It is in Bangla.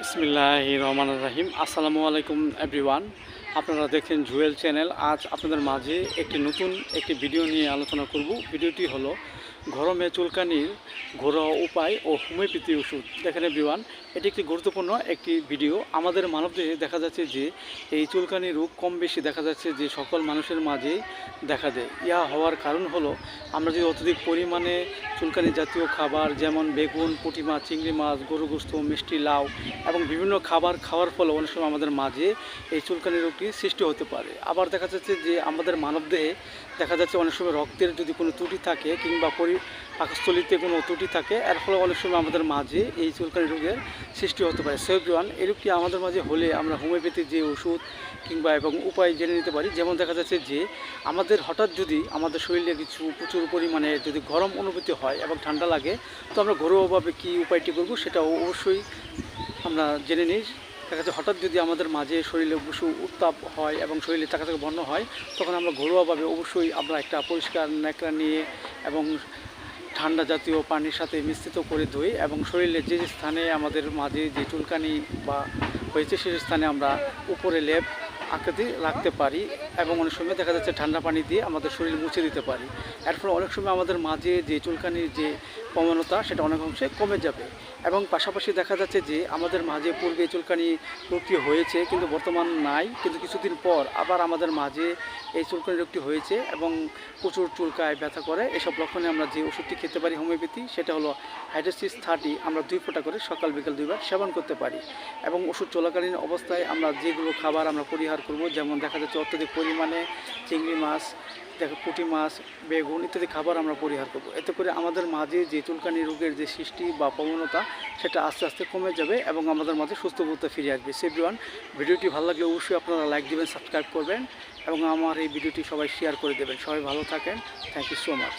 বিসমিল্লাহ রহমান রাহিম। আসসালামু আলাইকুম, এভরিওয়ান। আপনারা দেখছেন জুয়েল চ্যানেল। আজ আপনাদের মাঝে একটি নতুন একটি ভিডিও নিয়ে আলোচনা করব। ভিডিওটি হলো গরমে চুলকানির ঘরোয়া উপায় ও হোমিওপ্যাথি ওষুধ। দেখেন বিমান এটি একটি গুরুত্বপূর্ণ একটি ভিডিও আমাদের মানবদেহে দেখা যাচ্ছে যে এই চুলকানি রোগ কম বেশি দেখা যাচ্ছে যে সকল মানুষের মাঝেই দেখা দেয়। ইয়া হওয়ার কারণ হলো, আমরা যদি অত্যধিক পরিমাণে চুলকানি জাতীয় খাবার যেমন বেগুন, পুঁটি মাছ, চিংড়ি মাছ গরু গোস্ত, মিষ্টি, লাউ এবং বিভিন্ন খাবার খাওয়ার ফলে অনেক সময় আমাদের মাঝে এই চুলকানি রোগটি সৃষ্টি হতে পারে। আবার দেখা যাচ্ছে যে আমাদের মানবদেহে দেখা যাচ্ছে অনেক সময় রক্তের যদি কোনো ত্রুটি থাকে কিংবা পরি পাকস্থলিতে কোনো ত্রুটি থাকে, এর ফলে অনেক সময় আমাদের মাঝে এই চুলকানি রোগের সৃষ্টি হতে পারে। সেভরিওয়ান এই রোগটি আমাদের মাঝে হলে আমরা হোমিওপ্যাথির যে ওষুধ কিংবা এবং উপায় জেনে নিতে পারি? যেমন দেখা যাচ্ছে যে, আমাদের হঠাৎ যদি আমাদের শরীরে কিছু প্রচুর পরিমাণে যদি গরম অনুভূতি হয় এবং ঠান্ডা লাগে, তো আমরা ঘরোয়াভাবে কী উপায়টি করব সেটা অবশ্যই আমরা জেনে নিই। দেখা যাচ্ছে হঠাৎ যদি আমাদের মাঝে শরীরে অবশ্য উত্তাপ হয় এবং শরীরে টাকা থেকে বন্ধ হয়, তখন আমরা ঘরোয়াভাবে অবশ্যই আমরা একটা পরিষ্কার ন্যাকড়া নিয়ে এবং ঠান্ডা জাতীয় পানির সাথে মিশ্রিত করে ধুই এবং শরীরে যে যে স্থানে আমাদের মাঝে যে চুলকানি বা হয়েছে সেই স্থানে আমরা উপরে লেপ আকৃতি রাখতে পারি এবং অনেক সময় দেখা যাচ্ছে ঠান্ডা পানি দিয়ে আমাদের শরীর মুছে দিতে পারি। এর ফলে অনেক সময় আমাদের মাঝে যে চুলকানির যে প্রবণতা সেটা অনেক অংশে কমে যাবে। এবং পাশাপাশি দেখা যাচ্ছে যে আমাদের মাঝে পূর্বে চুলকানি রোগটি হয়েছে কিন্তু বর্তমান নাই, কিন্তু কিছুদিন পর আবার আমাদের মাঝে এই চুলকানি রোগটি হয়েছে এবং প্রচুর চুলকায় ব্যথা করে। এসব লক্ষণে আমরা যে ওষুধটি খেতে পারি হোমিওপ্যাথি, সেটা হলো হাইড্রোসিস থার্টি আমরা দুই ফোঁটা করে সকাল, বিকাল দুইবার সেবন করতে পারি। এবং ওষুধ চলাকালীন অবস্থায় আমরা যেগুলো খাবার আমরা পরিহার করব, যেমন দেখা যাচ্ছে অত্যধিক পরিমাণে চিংড়ি মাছ, দেখো পুঁটি মাছ, বেগুন ইত্যাদি খাবার আমরা পরিহার করব। এতে করে আমাদের মাঝে যে চুলকানি রোগের যে সৃষ্টি বা প্রবণতা, সেটা আস্তে আস্তে কমে যাবে এবং আমাদের মাঝে সুস্থ বোধটা ফিরে আসবে। সেভরিওয়ান ভিডিওটি ভালো লাগলে অবশ্যই আপনারা লাইক দেবেন সাবস্ক্রাইব করবেন এবং আমার এই ভিডিওটি সবাই শেয়ার করে দেবেন। সবাই ভালো থাকেন। Thank you so much